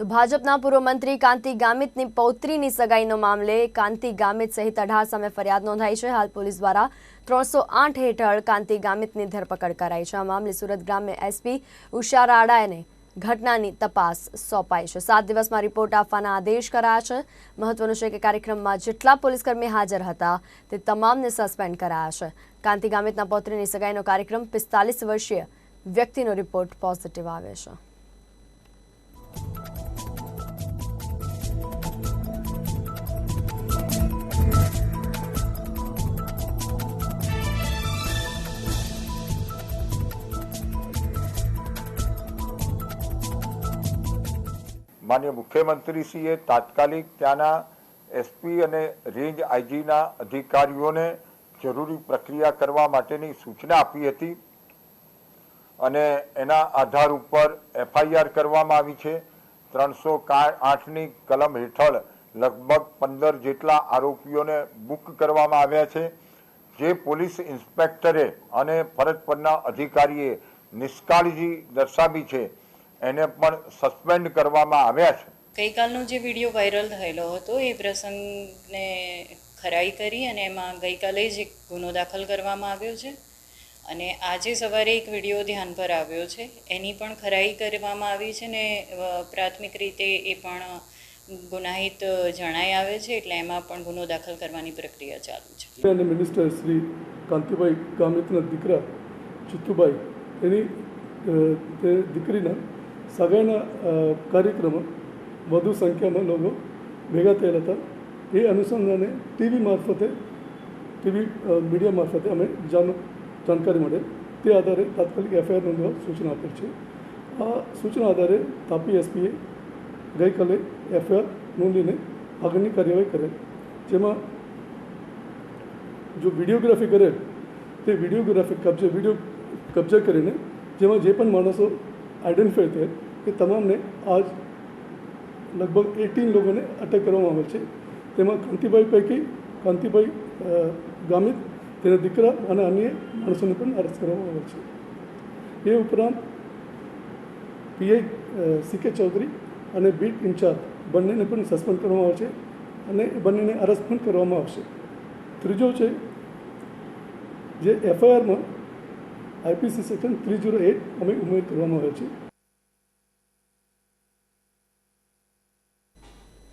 તો ભાજપના પૂર્વ મંત્રી કાંતિ ગામિતની પૌત્રીની સગાઈનો મામલે કાંતિ ગામિત સહિત અઢાર સામે ફરિયાદ નોંધાઈ છે. હાલ પોલીસ દ્વારા ત્રણસો આઠ હેઠળ કાંતિ ગામિતની ધરપકડ કરાઈ છે. આ મામલે સુરત ગ્રામ્ય એસપી ઉષા રાડાને ઘટનાની તપાસ સોંપાઈ છે. સાત દિવસમાં રિપોર્ટ આપવાના આદેશ કરાયા છે. મહત્વનું છે કે કાર્યક્રમમાં જેટલા પોલીસકર્મી હાજર હતા, તે તમામને સસ્પેન્ડ કરાયા છે. કાંતિ ગામિતના પૌત્રીની સગાઈનો કાર્યક્રમ પિસ્તાલીસ વર્ષીય વ્યક્તિનો રિપોર્ટ પોઝિટિવ આવ્યો છે. માન્ય મુખ્યમંત્રીશ્રીએ તાત્કાલિક ત્યાંના એસપી અને રેન્જ આઈજીના અધિકારીઓને જરૂરી પ્રક્રિયા કરવા માટેની સૂચના આપી હતી અને એના આધાર ઉપર એફઆઈઆર કરવામાં આવી છે. ત્રણસો આઠની કલમ હેઠળ લગભગ પંદર જેટલા આરોપીઓને બુક કરવામાં આવ્યા છે. જે પોલીસ ઇન્સ્પેક્ટરે અને ફરજ પરના અધિકારીએ નિષ્કાળજી દર્શાવી છે. એને પણ સસ્પેન્ડ કરવામાં આવ્યા છે. ગઈકાલનો જે વીડિયો વાયરલ થયેલો હતો એ પ્રસંગને ખરાઈ કરી અને એમાં ગઈકાલે જ એક ગુનો દાખલ કરવામાં આવ્યો છે. અને આજે સવારે એક વીડિયો ધ્યાન પર આવ્યો છે. એની પણ ખરાઈ કરવામાં આવી છે ને પ્રાથમિક રીતે એ પણ ગુનાહિત જણાઈ આવે છે એટલે એમાં પણ ગુનો દાખલ કરવાની પ્રક્રિયા ચાલુ છે. અને મિનિસ્ટર શ્રી કાંતિભાઈ ગામિતના દીકરા ચિત્તુભાઈ એની તે દીકરીના સગાઈના કાર્યક્રમો વધુ સંખ્યામાં લોકો ભેગા થયેલા હતા. એ અનુસંધાને ટીવી મારફતે, ટીવી મીડિયા મારફતે અમે જાણ, જાણકારી મળે. તે આધારે તાત્કાલિક એફઆઈઆર નોંધવા સૂચના આપેલ છે. આ સૂચના આધારે તાપી એસપીએ ગઈકાલે એફઆઈઆર નોંધીને આગળની કાર્યવાહી કરેલ જેમાં જો વિડીયોગ્રાફી કરે, તે વિડીયોગ્રાફી કબજે, વીડિયો કબજે કરીને જેમાં જે પણ માણસો આઈડેન્ટિફાઈ થયા એ તમામને આજ લગભગ એટીન લોકોને અટક કરવામાં આવેલ છે. તેમાં કાંતિભાઈ પૈકી કાંતિભાઈ ગામિત, તેના દીકરા અને અન્ય માણસોને પણ અરેસ્ટ કરવામાં આવેલ છે. એ ઉપરાંત પીઆઈ સી કે ચૌધરી અને બીટ ઇન્ચાર્જ બંનેને પણ સસ્પેન્ડ કરવામાં આવશે અને બંનેને અરેસ્ટ પણ કરવામાં આવશે. ત્રીજો છે જે એફઆઈઆરમાં IPC section three zero eight અમે ઉમેર કરવામાં આવે છે.